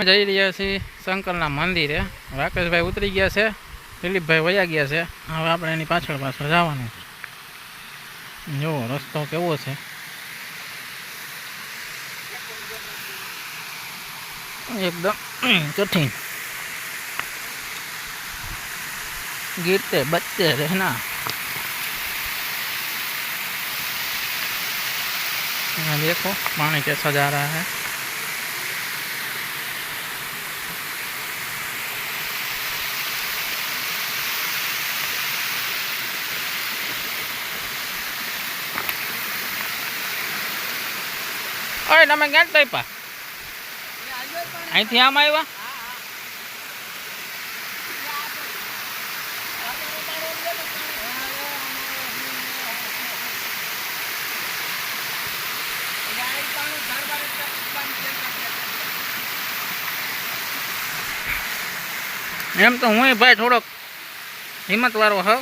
જઈ રહ્યા છીએ શંકરના મંદિરે રાકેશભાઈ ઉતરી ગયા છે દિલીપભાઈ વયા ગયા છે હવે આપણે એની પાછળ પાછળ જવાનું જુઓ રસ્તો કેવો છે એકદમ કઠિન गिरते बचते रहना यहाँ देखो पानी कैसा जा रहा है અરે, તમે ક્યાં ટાઈપા અહીંથી આમ આવ્યા? એમ તો હું ભાઈ થોડોક હિંમત વાળો હોઉં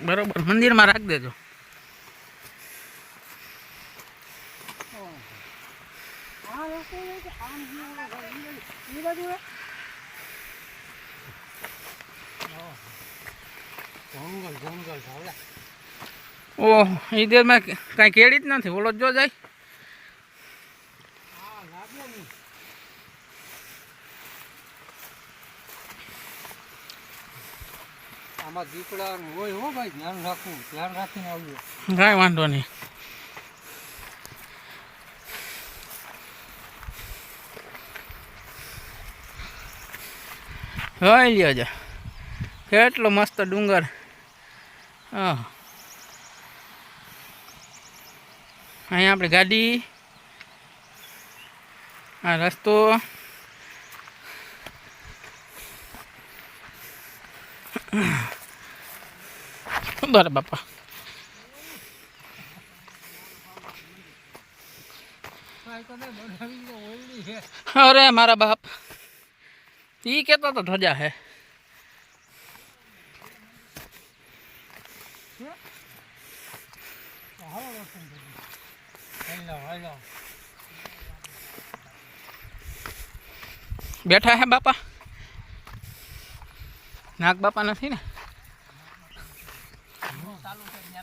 બરોબર મંદિરમાં રાખી દેજો. ઓહ એ દેરમાં કાંઈ કેળી જ નથી. ઓલો જો જાય. આમાં દીપડા હોય હો ભાઈ, ધ્યાન રાખવું, ધ્યાન રાખીને આવજો. કાંઈ વાંધો નહીં. હોય લ્યો જા. કેટલો મસ્ત ડુંગર. હા. અહીંયા આપણી ગાડી. આ રસ્તો. બરાબર બાપા અરે મારા બાપ ઈ કેતો તો ધજા હે બેઠા હે બાપા નાગ બાપા નથી ને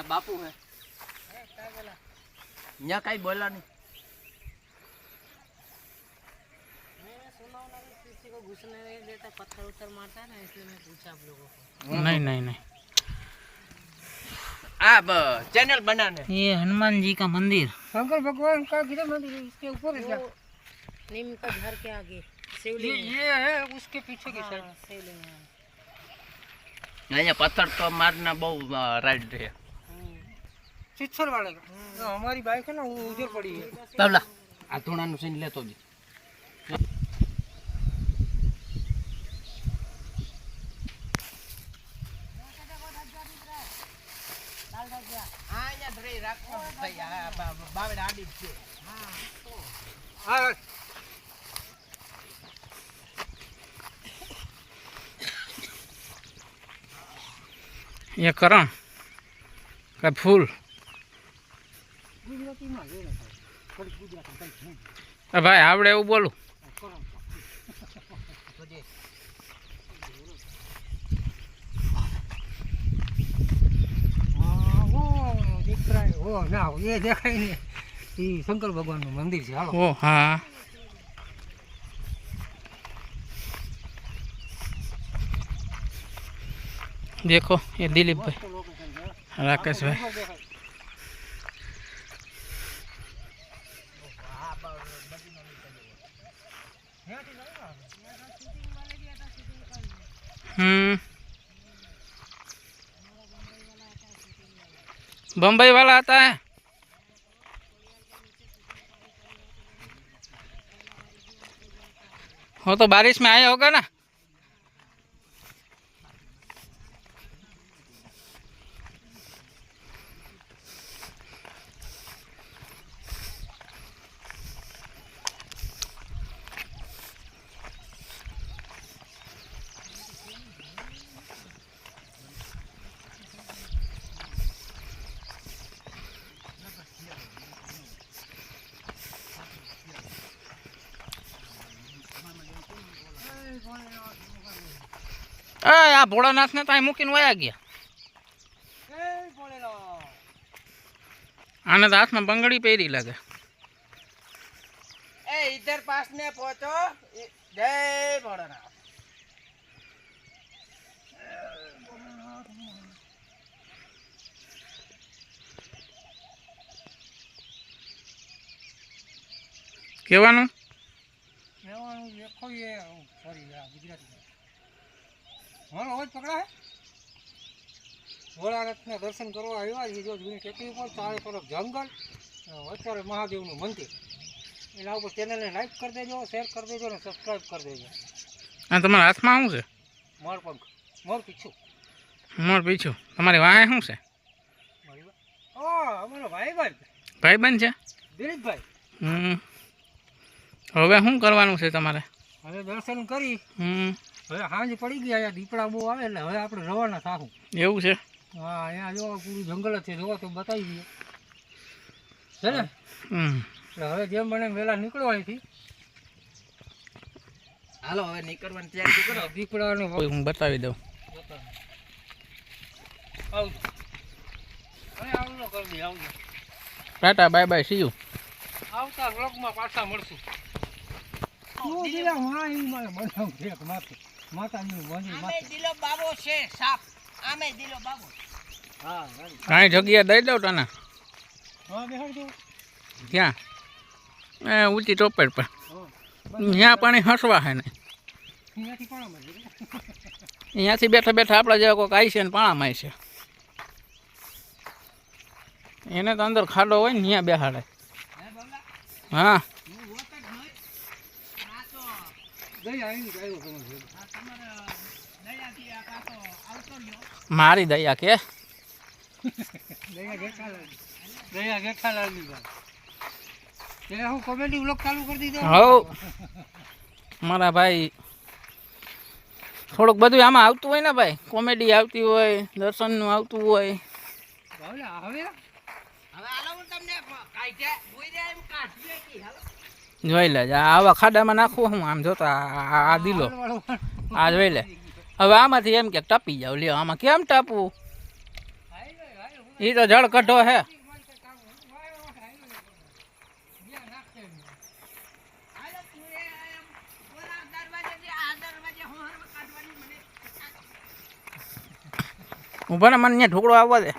અહીંયા બાપુ હે અહીંયા કઈ બોલા નહીં किसी को घुसने नहीं देता पत्थर उत्थर मारता है ना इसलिए मैं पूछा आप लोगों को नहीं नहीं नहीं આ ચેનલ બનાને ये हनुमान जी का मंदिर शंकर भगवान का गिरा मंदिर है, इसके ऊपर है क्या? वो नीम का घर के आगे ये शिवलिंग है। ये है उसके पीछे की साइड हाँ, शिवलिंग है અહીંયા પથ્થર તો મારના બહુ રાઈડ છે चित्सर वाले का जो हमारी बाइक है ना वो उधर पड़ी है તબલા આ ધૂણાનું સીન લેતો જ हाँ ये करण का फूल गुजराती में ये रखा है। થોડીક ગુજરાતી કંઈક નહીં. એ ભાઈ, આવડે એવું બોલું. ઓ ના એ દેખાય ને એ શંકર ભગવાનનું મંદિર છે હાલો હા. દેખો, એ દિલીપભાઈ. રાકેશભાઈ. હમ बम्बई वाला आता है वो तो बारिश में आया होगा ना આ ભોળાનાથને ત્યાં મૂકીને વયા ગયા. આને તો હાથમાં બંગડી પહેરી લાગે. એ ઇધર પાસ ને પહોંચો જય ભોળાનાથ. કહેવાનું કહેવાનું દેખો એ સોરી આ ગુજરાતી મારો અવાજ પકડાય ભોળાનાથના દર્શન કરવા આવ્યા એ જો જૂની ટેકરી ઉપર ચારે તરફ જંગલ. અત્યારે મહાદેવનું મંદિર. એના ઉપર ચેનલને લાઈક કરી દેજો શેર કરી દેજો અને સબસ્ક્રાઈબ કરી દેજો. અને તમારા હાથમાં શું છે? મોરપંખ મોર પીછું. મોર પીછું. તમારી વાય શું છે? મારી વાત. ભાઈ અમારો ભાઈબંધ. ભાઈબંધ છે? દિલીપભાઈ. હમ. હવે શું કરવાનું છે તમારે? હવે દર્શન કરી. હમ. હવે સાંજ પડી ગયા અહીંયા દીપડા બહુ આવે એટલે હવે આપણે રવાના થાશું એવું છે? હા અહીંયા જો પૂરું જંગલ જ છે જોવો તો બતાવી દઈએ. છે ને? હમ. એટલે હવે જેમ મને વહેલા નીકળો અહીંથી હાલો હવે નીકળવાની તૈયારી કરો. દીપડાને હું બતાવી દઉં. આવજો. હવે આવજો કરી આવજો. Tata bye bye see you આવતા વ્લોગમાં પાછા મળશું. હું દિલા હા એવું મારે મને એક માથે માતાજીનું મંદિર માથે દિલો બાબો છે સાપ. આમે દિલો બાબો. હા ગાડી. કાંઈ જગ્યા દઈ દઉં તને? ક્યાં? એ ઊંચી ચોપેટ પર. ત્યાં પાણી હસવા હે ને. અહીંયાથી બેઠા બેઠા આપણા જેવા કોઈક આવી છે ને પાણામાં છે. એને તો અંદર ખાડો હોય ને ત્યાં બેહાડે. હા મારી દયા કે? દયા જેઠાલાલ દયા જેઠાલાલની વાત. તે હું કોમેડી વ્લોગ ચાલુ કરી દીધો? હવ મારા ભાઈ થોડુંક બધું આમાં આવતું હોય ને ભાઈ. કોમેડી આવતી હોય દર્શનનું આવતું હોય. હવે હવે? હવે હાલો હું તમને કાઢ્યા ભૂઈ જાય એમ કાઢીએ કે હાલો. જોઈ લે આ આવા ખાડામાં નાખવું હું આમ જોતા આ દિલો. આ જોઈ લે. હવે આમાંથી એમ કે ટપી જાવ લ્યો, આમાં કેમ ટપવું? એ તો જળ કઢો હે. ઊભા ને મને ઢોકળો આવવા દે.